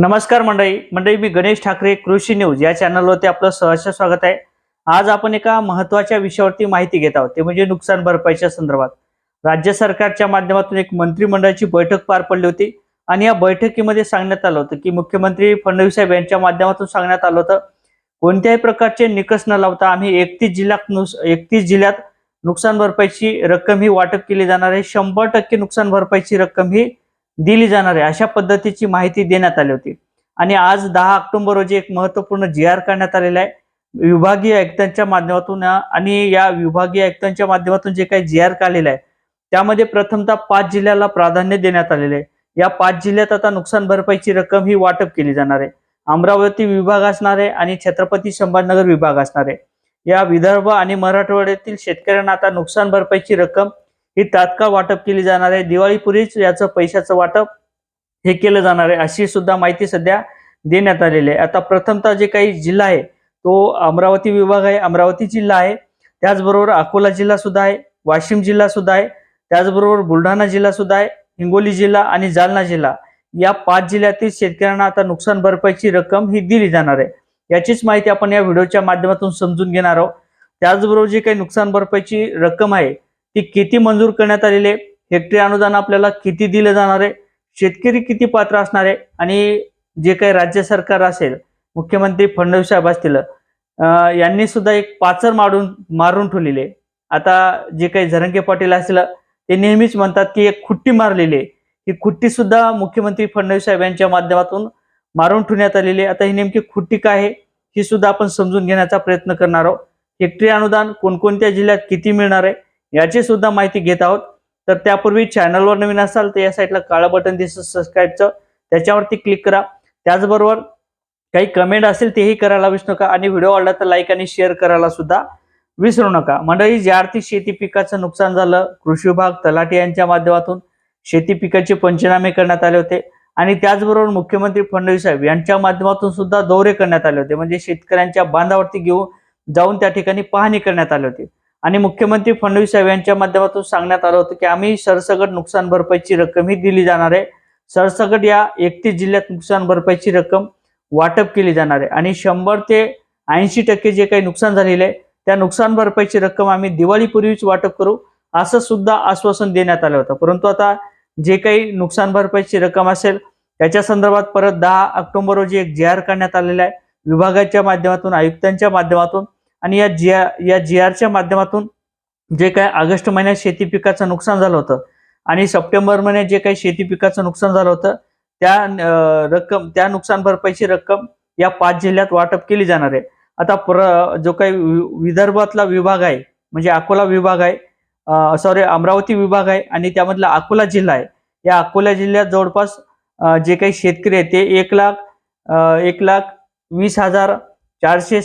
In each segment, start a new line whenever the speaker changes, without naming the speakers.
नमस्कार मंडळी. मंडळी मी गणेश ठाकरे कृषी न्यूज या चॅनलवरती आपलं सहर्ष स्वागत आहे. आज आपण एका महत्त्वाच्या विषयावरती माहिती घेत आहोत. ते म्हणजे नुकसान भरपाईच्या संदर्भात. राज्य सरकारच्या माध्यमातून एक मंत्रिमंडळाची बैठक पार पडली होती आणि या बैठकीमध्ये सांगण्यात आलं होतं की मुख्यमंत्री फडणवीस साहेब यांच्या माध्यमातून सांगण्यात आलं होतं कोणत्याही प्रकारचे निकष न लावता आम्ही एकतीस जिल्ह्यात एकतीस जिल्ह्यात नुकसान भरपाईची रक्कम ही वाटप केली जाणार आहे. शंभर टक्के नुकसान भरपाईची रक्कम ही दिली जाणार आहे. अशा पद्धतीची माहिती देण्यात आली होती. आणि आज दहा ऑक्टोबर रोजी एक महत्त्वपूर्ण जी आर करण्यात आलेला आहे. विभागीय आयुक्तांच्या माध्यमातून आणि या विभागीय आयुक्तांच्या माध्यमातून जे काही जी आर काढलेलं आहे त्यामध्ये प्रथमतः पाच जिल्ह्याला प्राधान्य देण्यात आलेले आहे. या पाच जिल्ह्यात आता नुकसान भरपाईची रक्कम ही वाटप केली जाणार आहे. अमरावती विभाग असणार आहे आणि छत्रपती संभाजीनगर विभाग असणार आहे. या विदर्भ आणि मराठवाड्यातील शेतकऱ्यांना आता नुकसान भरपाईची रक्कम ही तात्काळ वाटप केली जाणार आहे. दिवाळीपूर्वीच याचं पैशाचं वाटप हे केलं जाणार आहे अशी सुद्धा माहिती सध्या देण्यात आलेली आहे. आता प्रथमतः जे काही जिल्हा आहे तो अमरावती विभाग आहे अमरावती जिल्हा आहे. त्याचबरोबर अकोला जिल्हा सुद्धा आहे वाशिम जिल्हा सुद्धा आहे. त्याचबरोबर बुलढाणा जिल्हा सुद्धा आहे हिंगोली जिल्हा आणि जालना जिल्हा. या पाच जिल्ह्यातील शेतकऱ्यांना आता नुकसान भरपाईची रक्कम ही दिली जाणार आहे. याचीच माहिती आपण या व्हिडिओच्या माध्यमातून समजून घेणार आहोत. त्याचबरोबर जे काही नुकसान भरपाईची रक्कम आहे ती किती मंजूर करण्यात आलेली आहे हेक्टरी अनुदान आपल्याला किती दिलं जाणार आहे शेतकरी किती पात्र असणार आहे आणि जे काही राज्य सरकार असेल मुख्यमंत्री फडणवीस साहेब असतील यांनी सुद्धा एक पाचर मारून मारून ठेवलेली. आहे आता जे काही झरंगे पाटील असतील ते नेहमीच म्हणतात की एक खुट्टी मारलेली आहे. ही खुट्टी सुद्धा मुख्यमंत्री फडणवीस साहेब यांच्या माध्यमातून मारून ठेवण्यात आलेली आहे. आता ही नेमकी खुट्टी काय आहे ही सुद्धा आपण समजून घेण्याचा प्रयत्न करणार आहोत. हेक्टरी अनुदान कोणकोणत्या जिल्ह्यात किती मिळणार आहे याची सुद्धा माहिती घेत आहोत. तर त्यापूर्वी चॅनलवर नवीन असाल तर या साईडला काळं बटन दिसत सबस्क्राईबचं त्याच्यावरती क्लिक करा. त्याचबरोबर काही कमेंट असेल तेही करायला विसरू नका आणि व्हिडिओ आवडला तर लाईक आणि शेअर करायला सुद्धा विसरू नका. मंडळी ज्या आर्थिक शेती पिकाचं नुकसान झालं कृषी विभाग तलाठी यांच्या माध्यमातून शेती पिकाचे पंचनामे करण्यात आले होते. आणि त्याचबरोबर मुख्यमंत्री फडणवीस साहेब यांच्या माध्यमातून सुद्धा दौरे करण्यात आले होते. म्हणजे शेतकऱ्यांच्या बांधावरती घेऊन जाऊन त्या ठिकाणी पाहणी करण्यात आली होती. आणि मुख्यमंत्री फडणवीस साहेब यांच्या माध्यमातून सांगण्यात आलं होतं की आम्ही सरसकट नुकसान भरपाईची रक्कम ही दिली जाणार आहे. सरसकट या एकतीस जिल्ह्यात नुकसान भरपाईची रक्कम वाटप केली जाणार आहे. आणि शंभर ते ऐंशी टक्के जे काही नुकसान झालेलं आहे त्या नुकसान भरपाईची रक्कम आम्ही दिवाळीपूर्वीच वाटप करू असं सुद्धा आश्वासन देण्यात आलं होतं. परंतु आता जे काही नुकसान भरपाईची रक्कम असेल त्याच्या संदर्भात परत दहा ऑक्टोबर रोजी एक जी आर काढण्यात आलेला आहे विभागाच्या माध्यमातून आयुक्तांच्या माध्यमातून आणि या जी या जी आरच्या माध्यमातून जे काय ऑगस्ट महिन्यात शेती पिकाचं नुकसान झालं होतं आणि सप्टेंबर महिन्यात जे काही शेती पिकाचं नुकसान झालं होतं त्या रक्कम त्या नुकसान भरपाईची रक्कम या पाच जिल्ह्यात वाटप केली जाणार आहे. आता प्र जो काही वि- विदर्भातला विभाग आहे म्हणजे अकोला विभाग आहे सॉरी अमरावती विभाग आहे आणि त्यामधला अकोला जिल्हा आहे. या अकोला जिल्ह्यात जवळपास जे काही शेतकरी आहेत ते एक लाख एक लाख वीस हजार चारशे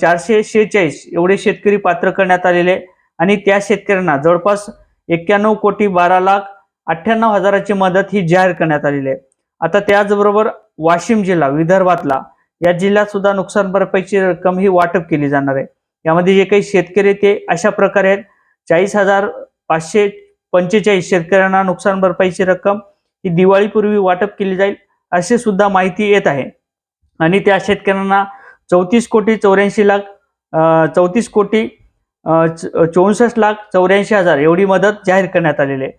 चारशे शेहेचाळीस एवढे शेतकरी पात्र करण्यात आलेले आणि त्या शेतकऱ्यांना जवळपास एक्क्याण्णव कोटी बारा लाख अठ्ठ्याण्णव हजाराची मदत ही जाहीर करण्यात आलेली आहे. आता त्याचबरोबर वाशिम जिल्हा विदर्भातला या जिल्ह्यात सुद्धा नुकसान भरपाईची रक्कम ही वाटप केली जाणार आहे. यामध्ये जे काही शेतकरी ते अशा प्रकारे आहेत. चाळीस हजार पाचशे पंचेचाळीस शेतकऱ्यांना नुकसान भरपाईची रक्कम ही दिवाळीपूर्वी वाटप केली जाईल अशी सुद्धा माहिती येत आहे. आणि त्या शेतकऱ्यांना चौतीस कोटी चौऱ्याऐंशी लाख चौतीस कोटी च- चौसष्ट लाख चौऱ्याऐंशी हजार एवढी मदत जाहीर करण्यात आलेली आहे.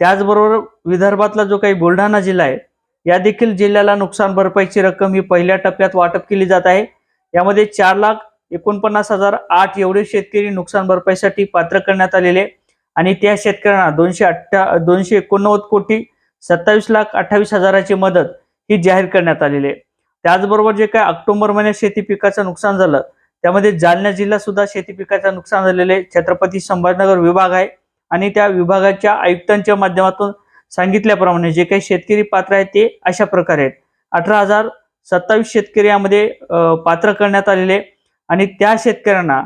त्याचबरोबर विदर्भातला जो काही बुलढाणा जिल्हा आहे या देखील जिल्ह्याला नुकसान भरपाईची रक्कम ही पहिल्या टप्प्यात वाटप केली जात आहे. यामध्ये चार लाख एकोणपन्नास हजार आठ एवढे शेतकरी नुकसान भरपाईसाठी पात्र करण्यात आलेले आणि त्या शेतकऱ्यांना दोनशे अठ्ठा दोनशे एकोणनव्वद कोटी सत्तावीस लाख अठ्ठावीस हजाराची मदत ही जाहीर करण्यात आलेली आहे. त्याचबरोबर जे काय ऑक्टोबर महिन्यात शेती पिकाचं नुकसान झालं त्यामध्ये जालना जिल्हा सुद्धा शेती पिकाचं नुकसान झालेले आहे. छत्रपती संभाजीनगर विभाग आहे आणि त्या विभागाच्या आयुक्तांच्या माध्यमातून सांगितल्याप्रमाणे जे काही शेतकरी पात्र आहेत ते अशा प्रकारे आहेत. अठरा हजार सत्तावीस शेतकरी यामध्ये पात्र करण्यात आलेले आणि त्या शेतकऱ्यांना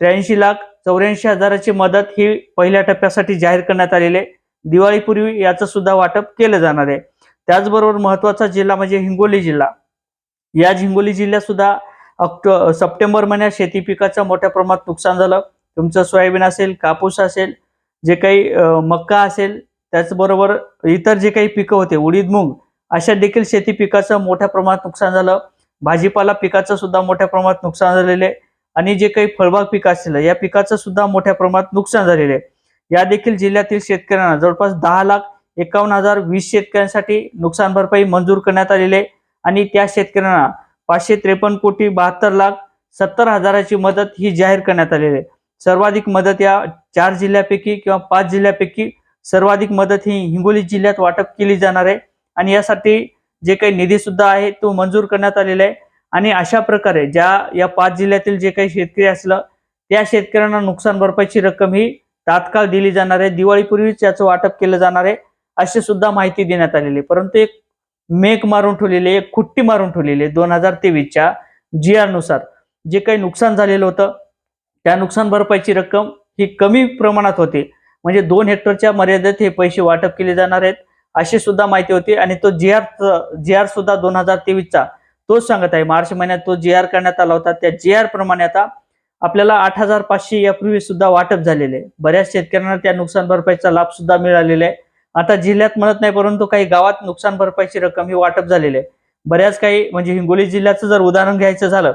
त्र्याऐंशी लाख चौऱ्याऐंशी हजाराची मदत ही पहिल्या टप्प्यासाठी जाहीर करण्यात आलेली आहे. दिवाळीपूर्वी याचं सुद्धा वाटप केलं जाणार आहे. त्याचबरोबर महत्त्वाचा जिल्हा म्हणजे हिंगोली जिल्हा. या झिंगोली जिल्ह्यात सुद्धा ऑक्टो सप्टेंबर महिन्यात शेती पिकाचं मोठ्या प्रमाणात नुकसान झालं. तुमचं सोयाबीन असेल कापूस असेल जे काही मक्का असेल त्याचबरोबर इतर जे काही पिकं होते उडीद मूग अशा देखील शेती पिकाचं मोठ्या प्रमाणात नुकसान झालं. भाजीपाला पिकाचं सुद्धा मोठ्या प्रमाणात नुकसान झालेलं. आहे आणि जे काही फळबाग पीक असेल या पिकाचं सुद्धा मोठ्या प्रमाणात नुकसान झालेलं. आहे या देखील जिल्ह्यातील शेतकऱ्यांना जवळपास दहा लाख एकावन्न हजार वीस शेतकऱ्यांसाठी नुकसान भरपाई मंजूर करण्यात आलेली आहे. आणि त्या शेतकऱ्यांना पाचशे त्रेपन्न कोटी बहात्तर लाख सत्तर हजाराची मदत ही जाहीर करण्यात आलेली आहे. सर्वाधिक मदत या चार जिल्ह्यापैकी किंवा पाच जिल्ह्यापैकी सर्वाधिक मदत ही हिंगोली जिल्ह्यात वाटप केली जाणार आहे. आणि यासाठी जे काही निधी सुद्धा आहे तो मंजूर करण्यात आलेला आहे. आणि अशा प्रकारे ज्या या पाच जिल्ह्यातील जे काही शेतकरी असलं त्या शेतकऱ्यांना नुकसान भरपाईची रक्कम ही तात्काळ दिली जाणार आहे. दिवाळीपूर्वीच याचं वाटप केलं जाणार आहे अशी सुद्धा माहिती देण्यात आलेली आहे. परंतु एक मेक मारून ठेवलेली एक खुट्टी मारून ठेवलेली आहे दोन हजार तेवीसच्या जी आरनुसार. जे काही नुकसान झालेलं होतं त्या नुकसान भरपाईची रक्कम ही कमी प्रमाणात होती. म्हणजे दोन हेक्टरच्या मर्यादेत हे पैसे वाटप केले जाणार आहेत अशी सुद्धा माहिती होती. आणि तो जी आर जी आर सुद्धा दोन हजार तेवीसचा. तोच सांगत आहे मार्च महिन्यात तो जी आर करण्यात आला होता. त्या जी आर प्रमाणे आता आपल्याला आठ हजार पाचशे यापूर्वी सुद्धा वाटप झालेले आहे. बऱ्याच शेतकऱ्यांना त्या नुकसान भरपाईचा लाभ सुद्धा मिळालेला आहे. आता जिल्ह्यात म्हणत नाही परंतु काही गावात नुकसान भरपाईची रक्कम ही वाटप झालेली आहे. बऱ्याच काही म्हणजे हिंगोली जिल्ह्याचं जर उदाहरण घ्यायचं झालं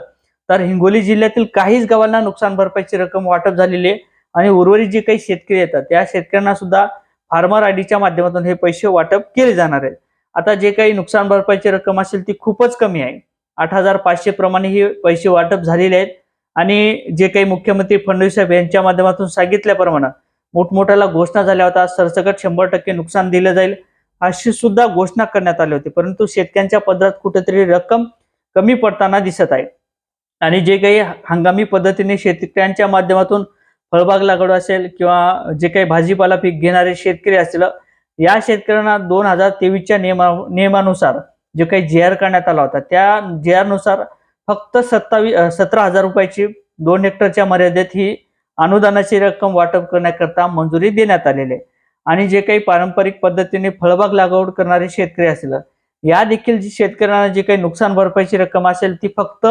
तर हिंगोली जिल्ह्यातील काहीच गावांना नुकसान भरपाईची रक्कम वाटप झालेली आहे आणि उर्वरित जे काही शेतकरी येतात त्या शेतकऱ्यांना सुद्धा फार्मर आयडीच्या माध्यमातून हे पैसे वाटप केले जाणार आहेत. आता जे काही नुकसान भरपाईची रक्कम असेल ती खूपच कमी आहे. आठ हजार पाचशे प्रमाणे हे पैसे वाटप झालेले आहेत. आणि जे काही मुख्यमंत्री फडणवीस साहेब यांच्या माध्यमातून सांगितल्याप्रमाणे मोठमोठ्याला घोषणा झाल्या होत्या. सरसकट शंभर टक्के नुकसान दिलं जाईल अशी सुद्धा घोषणा करण्यात आली होती. परंतु शेतकऱ्यांच्या पदरात कुठेतरी रक्कम कमी पडताना दिसत आहे. आणि जे काही हंगामी पद्धतीने शेतकऱ्यांच्या माध्यमातून फळबाग लागवड असेल किंवा जे काही भाजीपाला पीक घेणारे शेतकरी असतील या शेतकऱ्यांना दोन हजार तेवीसच्या नियमा नियमानुसार जे काही जे आर करण्यात आला होता त्या जे आरनुसार फक्त सत्तावीस सतरा हजार रुपयाची दोन हेक्टरच्या मर्यादेत ही अनुदानाची रक्कम वाटप करण्याकरता मंजुरी देण्यात आलेली आहे. आणि जे काही पारंपरिक पद्धतीने फळबाग लागवड करणारे शेतकरी असेल या देखील जी शेतकऱ्यांना जे काही नुकसान भरपाईची रक्कम असेल ती फक्त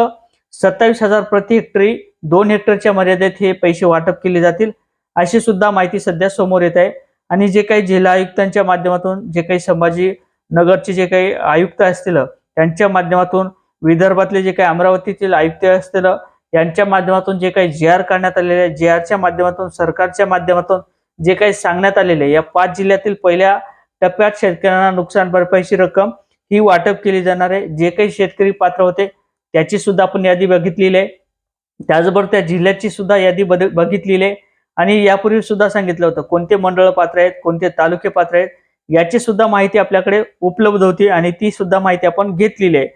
सत्तावीस हजार प्रति हेक्टरी दोन हेक्टरच्या मर्यादेत हे पैसे वाटप केले जातील अशी सुद्धा माहिती सध्या समोर येत आहे. आणि जे काही जिल्हा आयुक्तांच्या माध्यमातून जे काही संभाजी नगरचे जे काही आयुक्त असतील त्यांच्या माध्यमातून विदर्भातले जे काही अमरावतीतील आयुक्त असतील यांच्या माध्यमातून जे काही जी आर काढण्यात आलेले आहे जी आरच्या माध्यमातून सरकारच्या माध्यमातून जे काही सांगण्यात आलेले आहे, या पाच जिल्ह्यातील पहिल्या टप्प्यात शेतकऱ्यांना नुकसान भरपाईची रक्कम ही वाटप केली जाणार आहे. जे काही शेतकरी पात्र होते त्याची सुद्धा आपण यादी बघितलेली आहे. त्याचबरोबर त्या जिल्ह्याची सुद्धा यादी बघितलेली आहे. आणि यापूर्वी सुद्धा सांगितलं होतं कोणते मंडळ पात्र आहेत कोणते तालुके पात्र आहेत याची सुद्धा माहिती आपल्याकडे उपलब्ध होती आणि ती सुद्धा माहिती आपण घेतलेली आहे.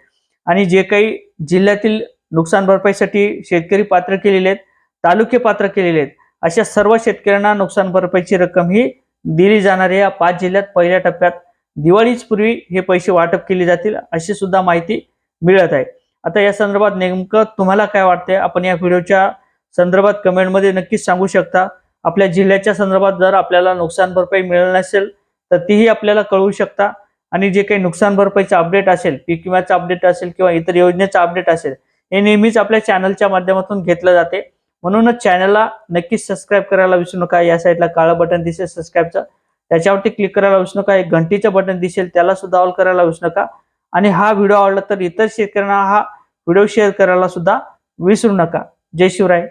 आणि जे काही जिल्ह्यातील नुकसान भरपाईसाठी शेतकरी पात्र केलेले आहेत तालुके पात्र केलेले आहेत. अशा सर्व शेतकऱ्यांना नुकसान भरपाईची रक्कम ही दिली जाणार आहे. या पाच जिल्ह्यात पहिल्या टप्प्यात दिवाळीच पूर्वी हे पैसे वाटप केले जातील अशी सुद्धा माहिती मिळत आहे. आता या संदर्भात नेमकं तुम्हाला काय वाटतंय? आपण या व्हिडिओच्या संदर्भात कमेंटमध्ये नक्कीच सांगू शकता. आपल्या जिल्ह्याच्या संदर्भात जर आपल्याला नुकसान भरपाई मिळाली नसेल तर तीही आपल्याला कळवू शकता. आणि जे काही नुकसान भरपाईचं अपडेट असेल पीक विम्याचं अपडेट असेल किंवा इतर योजनेचं अपडेट असेल हे नेहमीच आपल्या चॅनलच्या माध्यमातून घेतलं जाते. म्हणूनच चॅनलला नक्कीच सबस्क्राईब करायला विसरू नका. या साईडला काळं बटन दिसेल सबस्क्राईबचं त्याच्यावरती क्लिक करायला विसरू नका. एक घंटीचं बटन दिसेल त्याला सुद्धा ऑल करायला विसरू नका. आणि हा व्हिडिओ आवडला तर इतर शेतकऱ्यांना हा व्हिडिओ शेअर करायला सुद्धा विसरू नका. जय शिवराय.